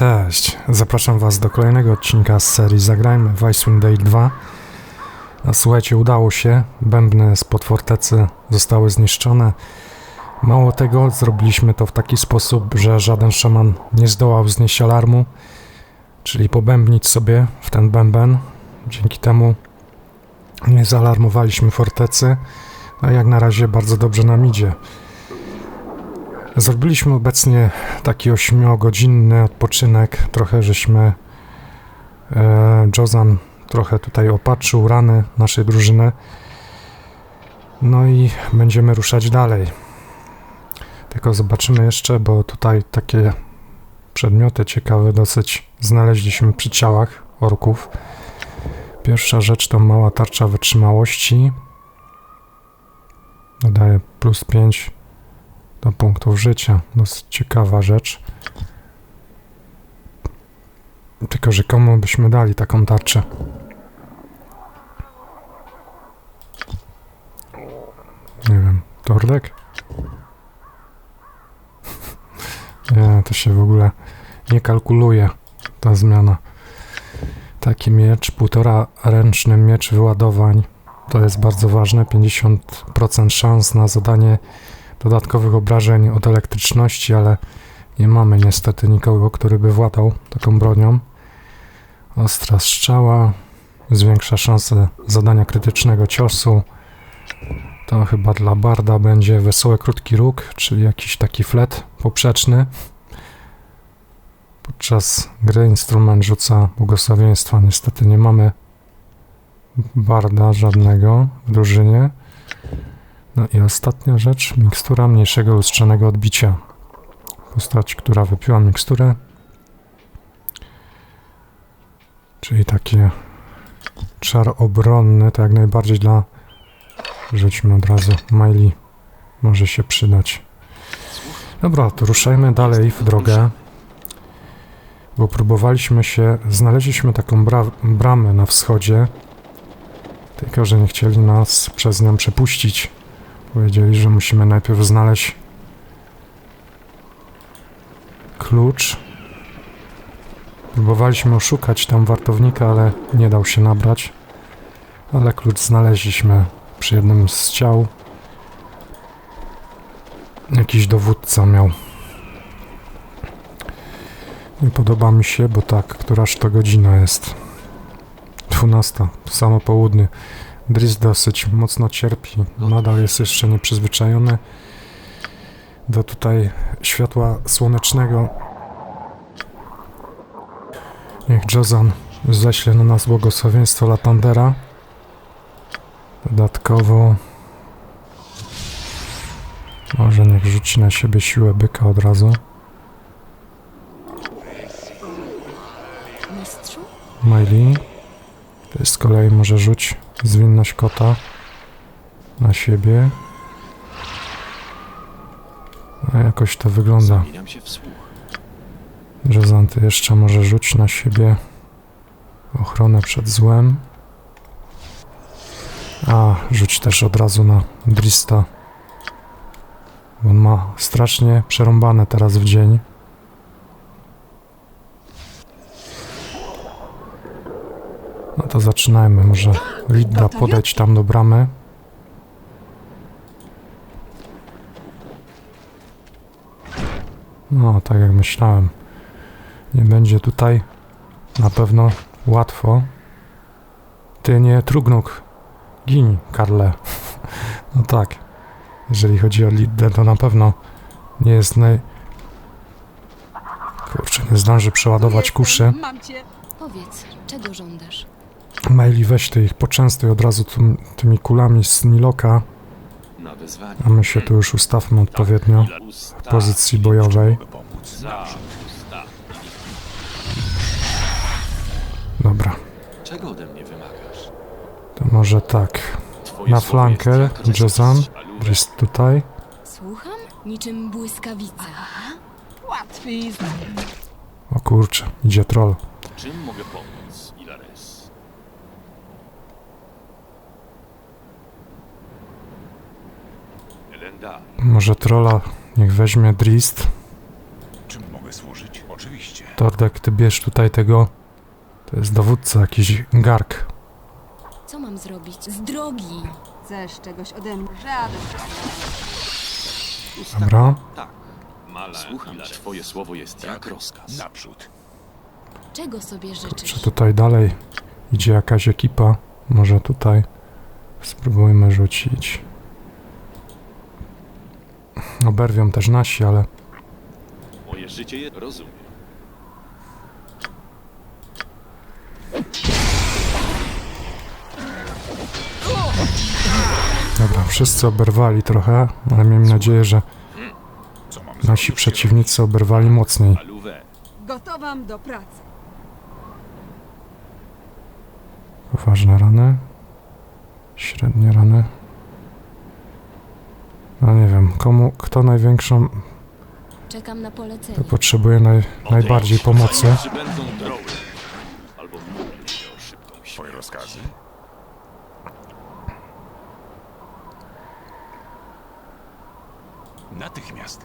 Cześć, zapraszam Was do kolejnego odcinka z serii Zagrajmy w Icewind Dale 2. A słuchajcie, udało się, bębny spod fortecy zostały zniszczone. Mało tego, zrobiliśmy to w taki sposób, że żaden szaman nie zdołał znieść alarmu, czyli pobębnić sobie w ten bęben. Dzięki temu nie zaalarmowaliśmy fortecy, a jak na razie bardzo dobrze nam idzie. Zrobiliśmy obecnie taki 8-godzinny odpoczynek. Trochę żeśmy. E, Jozan trochę tutaj opatrzył rany naszej drużyny. No i będziemy ruszać dalej. Tylko zobaczymy jeszcze, bo tutaj takie przedmioty ciekawe dosyć znaleźliśmy przy ciałach orków. Pierwsza rzecz to mała tarcza wytrzymałości. Dodaje plus 5 do punktów życia. Dosyć ciekawa rzecz. Tylko, że komu byśmy dali taką tarczę? Nie wiem. Tordek? nie, to się w ogóle nie kalkuluje ta zmiana. Taki miecz, półtora ręczny miecz wyładowań. To jest bardzo ważne. 50% szans na zadanie dodatkowych obrażeń od elektryczności, ale nie mamy niestety nikogo, który by władał taką bronią. Ostra strzała zwiększa szanse zadania krytycznego ciosu. To chyba dla Barda będzie wesoły krótki róg, czyli jakiś taki flet poprzeczny. Podczas gry instrument rzuca błogosławieństwa. Niestety nie mamy Barda żadnego w drużynie. No i ostatnia rzecz, mikstura mniejszego lustrzanego odbicia. Postać, która wypiła miksturę. Czyli taki czar obronny, to jak najbardziej dla... Rzućmy od razu, Miley może się przydać. Dobra, to ruszajmy dalej w drogę. Bo próbowaliśmy się, znaleźliśmy taką bra bramę na wschodzie. Tylko, że nie chcieli nas przez nią przepuścić. Powiedzieli, że musimy najpierw znaleźć klucz. Próbowaliśmy oszukać tam wartownika, ale nie dał się nabrać. Ale klucz znaleźliśmy przy jednym z ciał. Jakiś dowódca miał. Nie podoba mi się, bo tak, któraż to godzina jest. 12, samo południe. Driz dosyć mocno cierpi. Nadal jest jeszcze nieprzyzwyczajony do tutaj światła słonecznego. Niech Jozan ześle na nas błogosławieństwo Latandera. Dodatkowo może niech rzuci na siebie siłę byka od razu. Miley. To jest z kolei może rzuć zwinność kota na siebie. A jakoś to wygląda. Zamieniam się w słuch. Jezan, ty jeszcze może rzuć na siebie ochronę przed złem. A, rzuć też od razu na Drista. On ma strasznie przerąbane teraz w dzień. To zaczynajmy. Może Lidda podejdź tam do bramy. No, tak jak myślałem. Nie będzie tutaj na pewno łatwo. Ty nie trugnuk. Gin, Karle. No tak. Jeżeli chodzi o Liddę, to na pewno nie jest naj... Kurczę, nie zdąży przeładować kuszy. Mam cię. Powiedz, czego żądasz? Maili, weź ty ich poczęstuj od razu tym, tymi kulami z Niloka, a my się tu już ustawmy odpowiednio w pozycji bojowej. Dobra, Czego ode mnie wymagasz? to może tak. Na flankę, Jezan. Jest tutaj. Słucham? Niczym błyskawica. Łatwiej O kurczę, idzie troll. Czym mogę pomóc, Może trolla niech weźmie Drist. Czym mogę służyć? Oczywiście. Tordek, ty bierz tutaj tego... To jest dowódca, jakiś gark. Co mam zrobić? Z drogi! Chcesz czegoś ode mnie? Żaden. Dobra. Tak. Mala, Słucham cię. Twoje słowo jest jak rozkaz. Naprzód. Czego sobie życzysz? Czy tutaj dalej idzie jakaś ekipa? Może tutaj spróbujmy rzucić. Oberwią też nasi, ale Moje życie. Rozumiem. dobra, wszyscy oberwali trochę, ale miejmy nadzieję, że Co mam nasi zrobić? przeciwnicy oberwali mocniej. Aluwe. Gotowam do pracy. Poważne rany. Średnie rany. No nie wiem, komu, kto największą, Czekam na polecenie. to potrzebuje naj, najbardziej pomocy. Albo módl się o szybką Twoje śmierć. rozkazy? Natychmiast.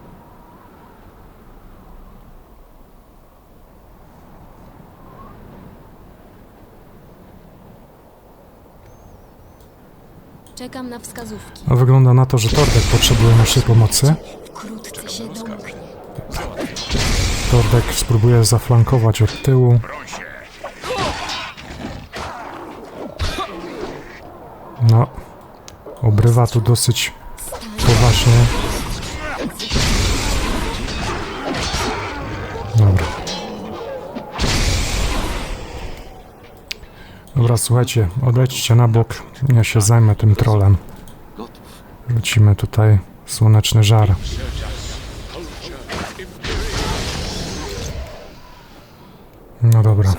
Czekam na wskazówki. No wygląda na to, że Tordek potrzebuje naszej pomocy. Wkrótce się domknie. Tordek spróbuje zaflankować od tyłu. No, obrywa tu dosyć poważnie. Dobra, słuchajcie, odejdźcie na bok, ja się zajmę tym trolem. Rzucimy tutaj słoneczny żar. No dobra,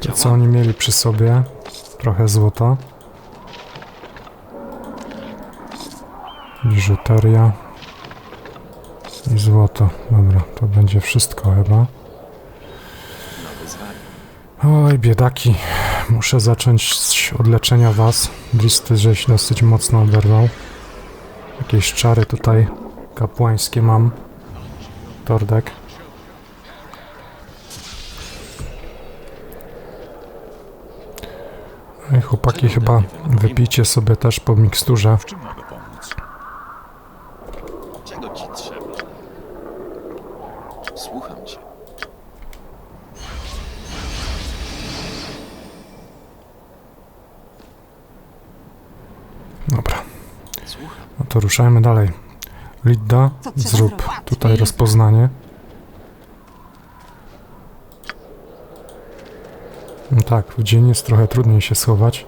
to co oni mieli przy sobie? Trochę złota. Biżuteria. I złoto. Dobra, to będzie wszystko chyba. Oj, biedaki. Muszę zacząć od leczenia was. Dristy żeś dosyć mocno oberwał. Jakieś czary tutaj kapłańskie mam. Tordek. Chłopaki, chyba wypijcie sobie też po miksturze. W czym mogę pomóc? Czego ci trzeba? Słucham cię. Dobra, Słucham. no to ruszajmy dalej. Lidda, zrób tutaj rozpoznanie. No tak, w dzień jest trochę trudniej się schować.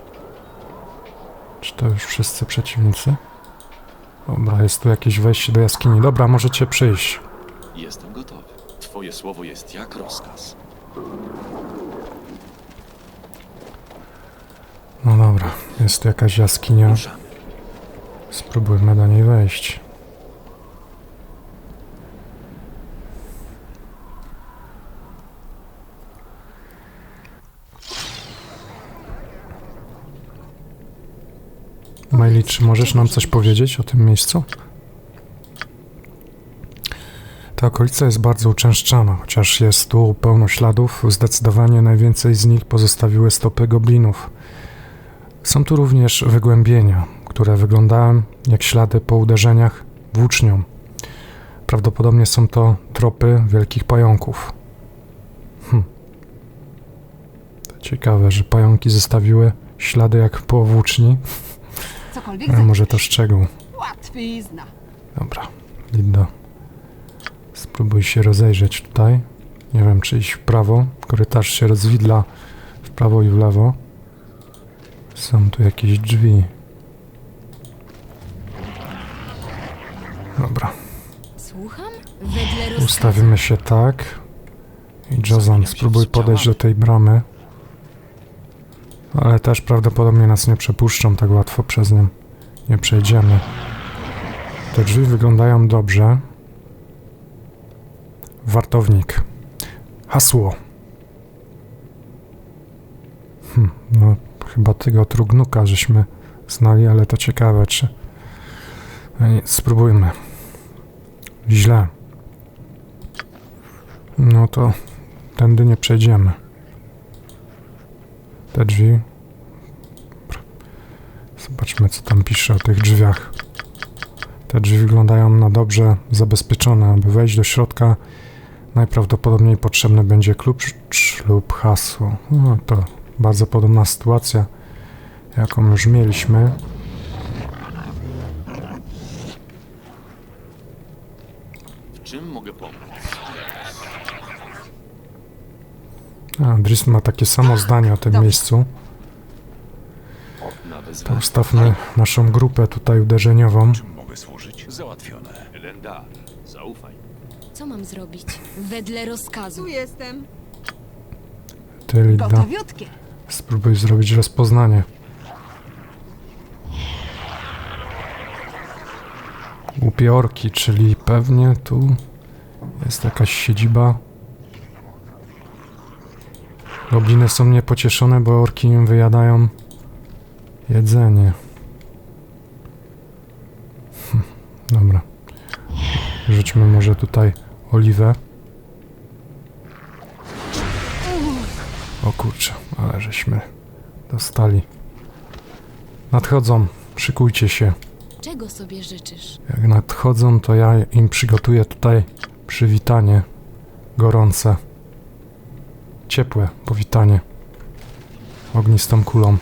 Czy to już wszyscy przeciwnicy? Dobra, jest tu jakieś wejście do jaskini. Dobra, możecie przyjść. Jestem gotowy. Twoje słowo jest jak rozkaz. No dobra, jest tu jakaś jaskinia. Ruszamy. Spróbujmy do niej wejść. Miley, czy możesz nam coś powiedzieć o tym miejscu? Ta okolica jest bardzo uczęszczana, chociaż jest tu pełno śladów, zdecydowanie najwięcej z nich pozostawiły stopy goblinów. Są tu również wygłębienia, które wyglądają jak ślady po uderzeniach włócznią. Prawdopodobnie są to tropy wielkich pająków. Hm. To ciekawe, że pająki zostawiły ślady jak po włóczni, Cokolwiek za... może to szczegół. Łatwizna. Dobra, Lido. Spróbuj się rozejrzeć tutaj. Nie wiem, czy iść w prawo. Korytarz się rozwidla w prawo i w lewo. Są tu jakieś drzwi. Dobra, Słucham? Wedle rozkazu. ustawimy się tak. I Jozan, spróbuj podejść do tej bramy. Ale też prawdopodobnie nas nie przepuszczą tak łatwo przez nią. Nie przejdziemy. Te drzwi wyglądają dobrze. Wartownik. Hasło. Hm, no, chyba tego trugnuka żeśmy znali, ale to ciekawe, czy... No nic, spróbujmy. Źle. No to tędy nie przejdziemy. Te drzwi. Zobaczmy, co tam pisze o tych drzwiach. Te drzwi wyglądają na dobrze zabezpieczone. Aby wejść do środka, najprawdopodobniej potrzebny będzie klucz lub hasło. No to bardzo podobna sytuacja, jaką już mieliśmy. W czym mogę pomóc? A, Dris ma takie samo zdanie o tym Dobrze. miejscu. Na To wezwanie. ustawmy naszą grupę tutaj uderzeniową. Czym mogę służyć? Załatwione. Elendar, zaufaj. Co mam zrobić? Wedle rozkazu. Tu jestem. Ty, Gotowiutkie. spróbuj zrobić rozpoznanie. Upiorki, czyli pewnie tu jest jakaś siedziba. Gobliny są niepocieszone, bo orki im wyjadają jedzenie. Hm, dobra. Rzućmy może tutaj oliwę. O kurczę, ale żeśmy dostali. Nadchodzą, szykujcie się. Czego sobie życzysz? Jak nadchodzą, to ja im przygotuję tutaj przywitanie gorące. Ciepłe powitanie. Ognistą kulą.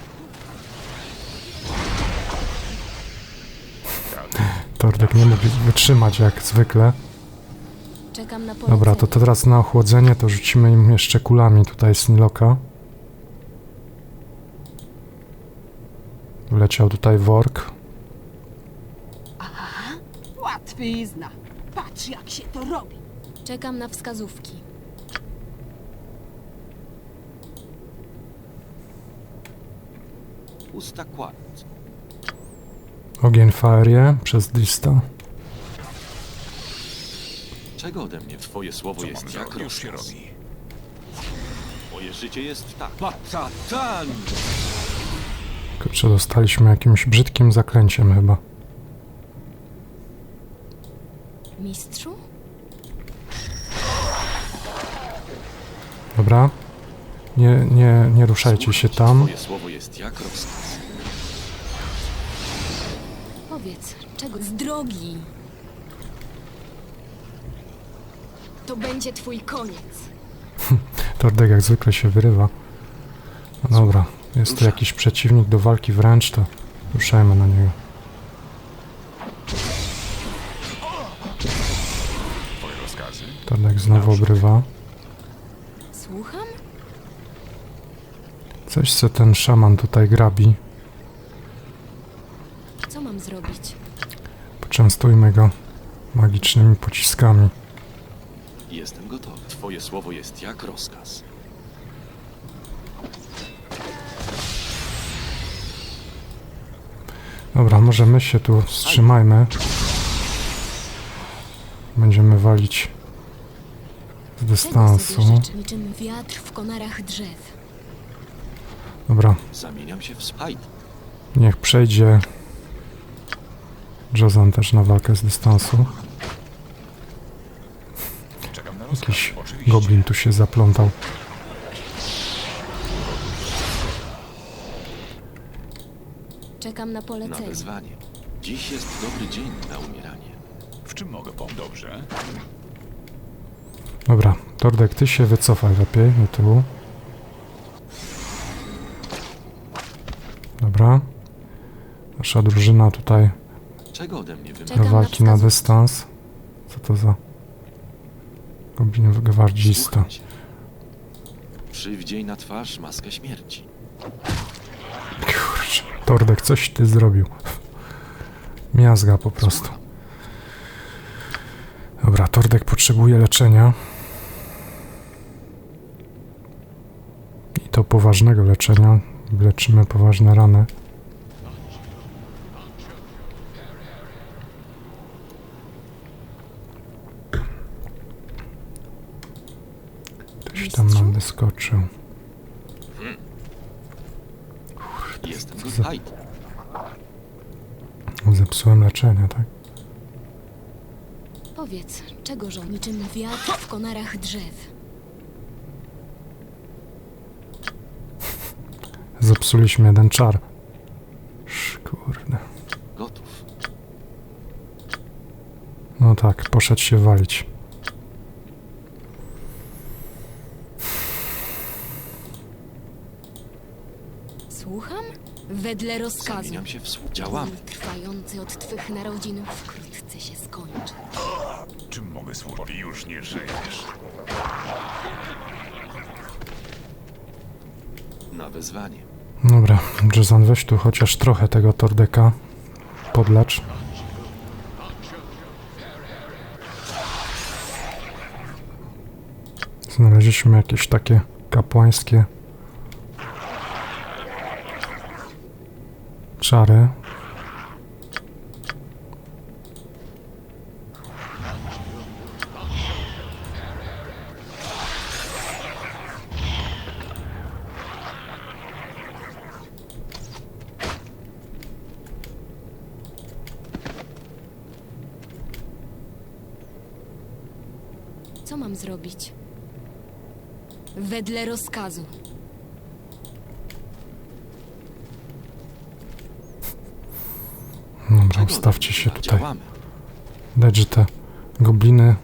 Tordek nie mógł wytrzymać jak zwykle. Czekam na polecenie. Dobra, to teraz na ochłodzenie to rzucimy im jeszcze kulami tutaj z Niloka. Wleciał tutaj work. Łatwizna. Patrz, jak się to robi. Czekam na wskazówki. Usta kładąc. Ogień faerie przez Drista. Czego ode mnie twoje słowo Co jest jak zrobić? Już się rozkaz? robi. Moje życie jest tak. Patatan! Kurczę, dostaliśmy jakimś brzydkim zaklęciem chyba. Mistrzu? Dobra. Nie, nie, nie ruszajcie się tam. Twoje słowo jest jak rozkaz. Powiedz, czego? Z drogi! To będzie twój koniec. Tordek jak zwykle się wyrywa. No dobra, jest tu jakiś przeciwnik do walki wręcz, to ruszajmy na niego. Tordek znowu obrywa. Słucham? Coś co ten szaman tutaj grabi. Co mam zrobić? Poczęstujmy go magicznymi pociskami. Jestem gotowy. Twoje słowo jest jak rozkaz. Dobra, może my się tu wstrzymajmy. Będziemy walić z dystansu. sobie? Niczym wiatr w konarach drzew. Dobra, Zamieniam się w niech przejdzie Jozan też na walkę z dystansu. Czekam na rozkaz. Jakiś Oczywiście. goblin tu się zaplątał. Czekam na Na polecenie. wezwanie. Dziś jest dobry dzień na umieranie. W czym mogę pomóc? Dobrze. Dobra, Tordek, ty się wycofaj lepiej do tyłu. Dobra. Nasza drużyna tutaj Czego ode mnie do? Czekam na walki na wskazówki. dystans. Co to za goblin gwardzista? Słucham cię. Przywdziej na twarz maskę śmierci. Kurczę, Tordek, coś ty zrobił. Miazga po prostu. Dobra, Tordek potrzebuje leczenia. I to poważnego leczenia. Leczymy poważne rany. Ktoś tam nam wyskoczył. Jestem. Zepsułem leczenie, tak? Powiedz, czego żoł niczym wiatr w konarach drzew? Zepsuliśmy jeden czar. Kurde. Gotów. No tak, poszedł się walić. Słucham? Wedle rozkazu. Zamieniam się w słuch. Działamy. Ból trwający od twych narodzin wkrótce się skończy. Czym mogę służyć? Już nie żyjesz. Na wezwanie. Dobra, Jezan, weź tu chociaż trochę tego tordeka. Podlecz. Znaleźliśmy jakieś takie kapłańskie czary. Co mam zrobić? Wedle rozkazu. Dobra, Czego ustawcie się tutaj. Działamy. Widać, że te gobliny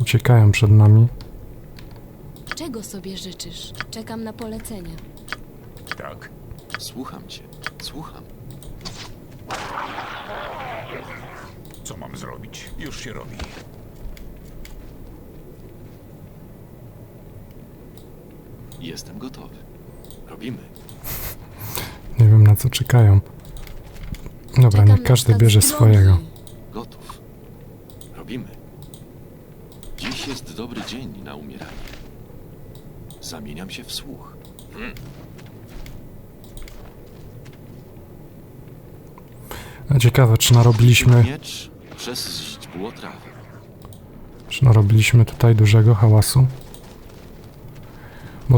uciekają przed nami. Czego sobie życzysz? Czekam na polecenia. Tak? Słucham cię. Słucham. Co mam zrobić? Już się robi. Jestem gotowy. Robimy. Nie wiem na co czekają. Dobra, Czekam niech na każdy bierze swojego. Gotów. Robimy. Dziś jest dobry dzień na umieranie. Zamieniam się w słuch. A Ciekawe, czy narobiliśmy, Miecz przez źdźbło trawy. czy narobiliśmy tutaj dużego hałasu?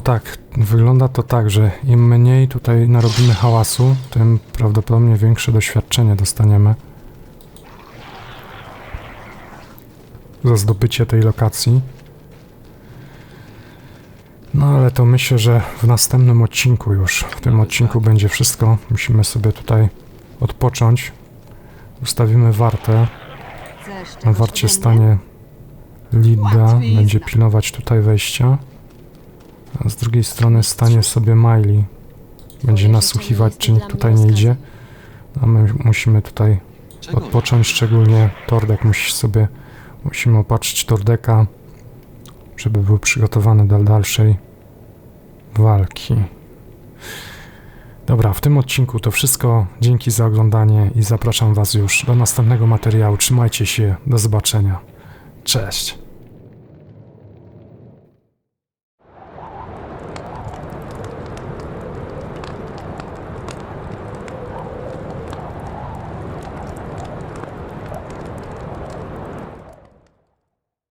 Tak, wygląda to tak, że im mniej tutaj narobimy hałasu, tym prawdopodobnie większe doświadczenie dostaniemy. Za zdobycie tej lokacji. No ale to myślę, że w następnym odcinku już. W tym odcinku będzie wszystko. Musimy sobie tutaj odpocząć. Ustawimy wartę. Na warcie stanie Lida, będzie pilnować tutaj wejścia. A z drugiej strony stanie sobie Miley. Będzie nasłuchiwać, czy nikt tutaj nie idzie. A my musimy tutaj odpocząć, szczególnie Tordek musi sobie, musimy opatrzyć Tordeka, żeby był przygotowany do dalszej walki. Dobra, w tym odcinku to wszystko. Dzięki za oglądanie i zapraszam Was już do następnego materiału. Trzymajcie się, do zobaczenia. Cześć.